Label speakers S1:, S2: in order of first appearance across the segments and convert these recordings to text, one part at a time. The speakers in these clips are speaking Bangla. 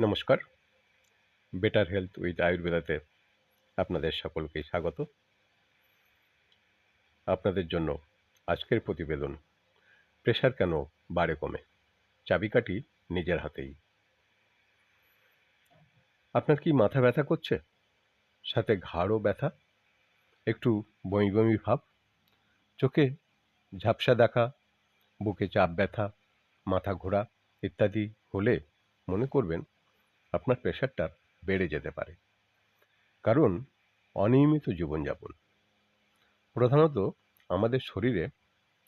S1: নমস্কার। বেটার হেলথ উইথ আয়ুর্বেদাতে আপনাদের সকলকেই স্বাগত। আপনাদের জন্য আজকের প্রতিবেদন, প্রেশার কেন বাড়ে কমে? চাবিকাঠি নিজের হাতেই। আপনার কি মাথা ব্যথা করছে? সাথে ঘাড়ও ব্যথা? একটু বমি বমি ভাব? চোখে ঝাপসা দেখা? বুকে চাপ ব্যথা? মাথা ঘোরা? ইত্যাদি হলে মনে করবেন আপনার প্রেশারটা বেড়ে যেতে পারে। কারণ, অনিয়মিত জীবনযাপন। প্রধানত, আমাদের শরীরে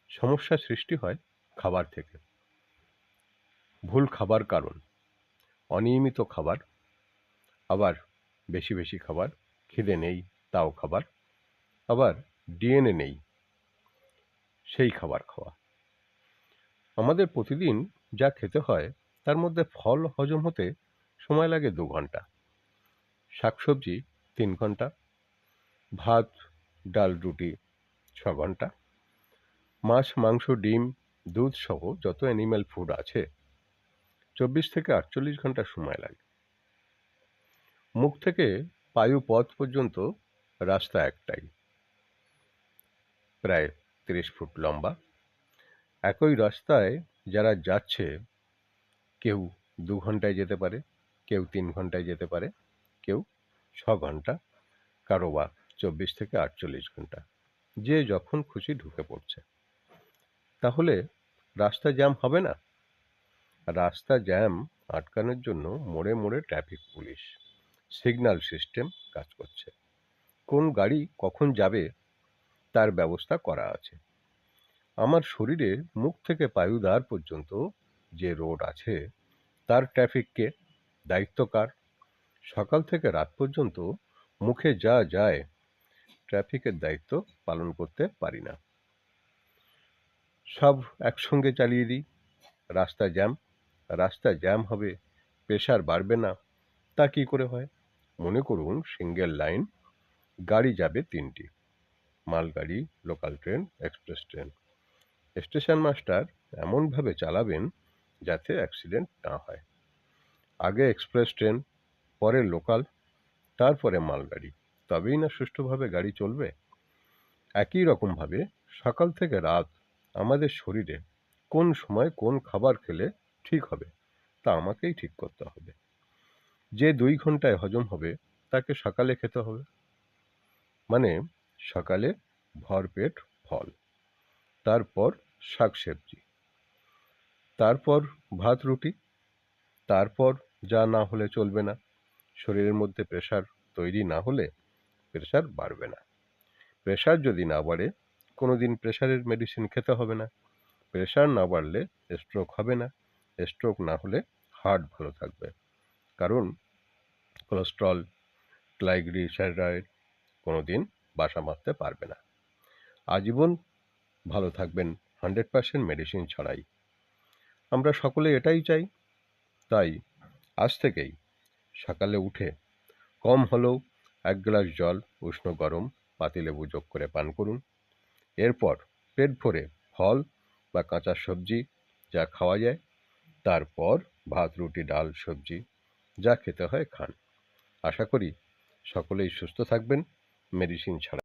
S1: সমস্যা সৃষ্টি হয় খাবার থেকে। ভুল খাবার কারণ, অনিয়মিত খাবার, আবার বেশি বেশি খাবার, খিদে নেই তাও খাবার, আবার ডিএনএ নেই সেই খাবার খাওয়া। আমাদের প্রতিদিন যা খেতে হয়, তার মধ্যে ফল হজম হতে সময় লাগে দু ঘণ্টা। শাকসবজি তিন ঘণ্টা। ভাত, ডাল, রুটি ছ ঘণ্টা। মাছ, মাংস, ডিম, দুধ সহ যত অ্যানিম্যাল ফুড আছে, চব্বিশ থেকে আটচল্লিশ ঘণ্টা সময় লাগে। মুখ থেকে পায়ু পথ পর্যন্ত রাস্তা একটাই। প্রায় তিরিশ ফুট লম্বা। একই রাস্তায় যারা যাচ্ছে, কেউ দু ঘন্টায় যেতে পারে। কেউ তিন ঘন্টায় যেতে পারে, কেউ ছ ঘণ্টা, কারও বা চব্বিশ থেকে আটচল্লিশ ঘণ্টা। যে যখন খুশি ঢুকে পড়ছে। তাহলে রাস্তা জ্যাম হবে না? রাস্তা জ্যাম আটকানোর জন্য মোড়ে মোড়ে ট্রাফিক পুলিশ, সিগন্যাল সিস্টেম কাজ করছে। কোন গাড়ি কখন যাবে তার ব্যবস্থা করা আছে। আমার শরীরে মুখ থেকে পায়ুদ্বার পর্যন্ত যে রোড আছে, তার ট্রাফিককে দায়িত্ব কার? সকাল থেকে রাত পর্যন্ত মুখে যা যায়, ট্রাফিকের দায়িত্ব পালন করতে পারি না। সব একসঙ্গে চালিয়ে দিই। রাস্তা জ্যাম রাস্তা জ্যাম হবে প্রেশার বাড়বে না, তা কী করে হয়? মনে করুন সিঙ্গেল লাইন, গাড়ি যাবে তিনটি। মালগাড়ি, local train, express train. Station master এমনভাবে চালাবেন যাতে অ্যাক্সিডেন্ট না হয়। আগে এক্সপ্রেস ট্রেন, পরে লোকাল, তারপরে মালগাড়ি। তবেই না সুষ্ঠুভাবে গাড়ি চলবে? একই রকমভাবে সকাল থেকে রাত আমাদের শরীরে কোন সময় কোন খাবার খেলে ঠিক হবে, তা আমাকেই ঠিক করতে হবে। যে দুই ঘন্টায় হজম হবে, তাকে সকালে খেতে হবে। মানে সকালে ভরপেট ফল। তারপর শাকসবজি তারপর ভাত, রুটি। তারপর যা না হলে চলবে না। শরীরের মধ্যে প্রেশার তৈরি না হলে প্রেশার বাড়বে না। প্রেশার যদি না বাড়ে কোনো দিন প্রেশারের মেডিসিন খেতে হবে না। প্রেশার না বাড়লে স্ট্রোক হবে না। স্ট্রোক না হলে হার্ট ভালো থাকবে। কারণ কোলেস্ট্রল ট্রাইগ্লিসারাইড কোনো দিন বাসা মারতে পারবে না। আজীবন ভালো থাকবেন হান্ড্রেড পার্সেন্ট মেডিসিন ছাড়াই। আমরা সকলে এটাই চাই। তাই আজ থেকেই। সকালে উঠে কম হলেও এক গ্লাস জল, উষ্ণ গরম পাতিলেবু যোগ করে পান করুন। এরপর পেট ভরে ফল বা কাঁচা সবজি যা খাওয়া যায়, তারপর ভাত, রুটি, ডাল, সবজি যা খেতে হয় খান। আশা করি সকলেই সুস্থ থাকবেন, মেডিসিন ছাড়া।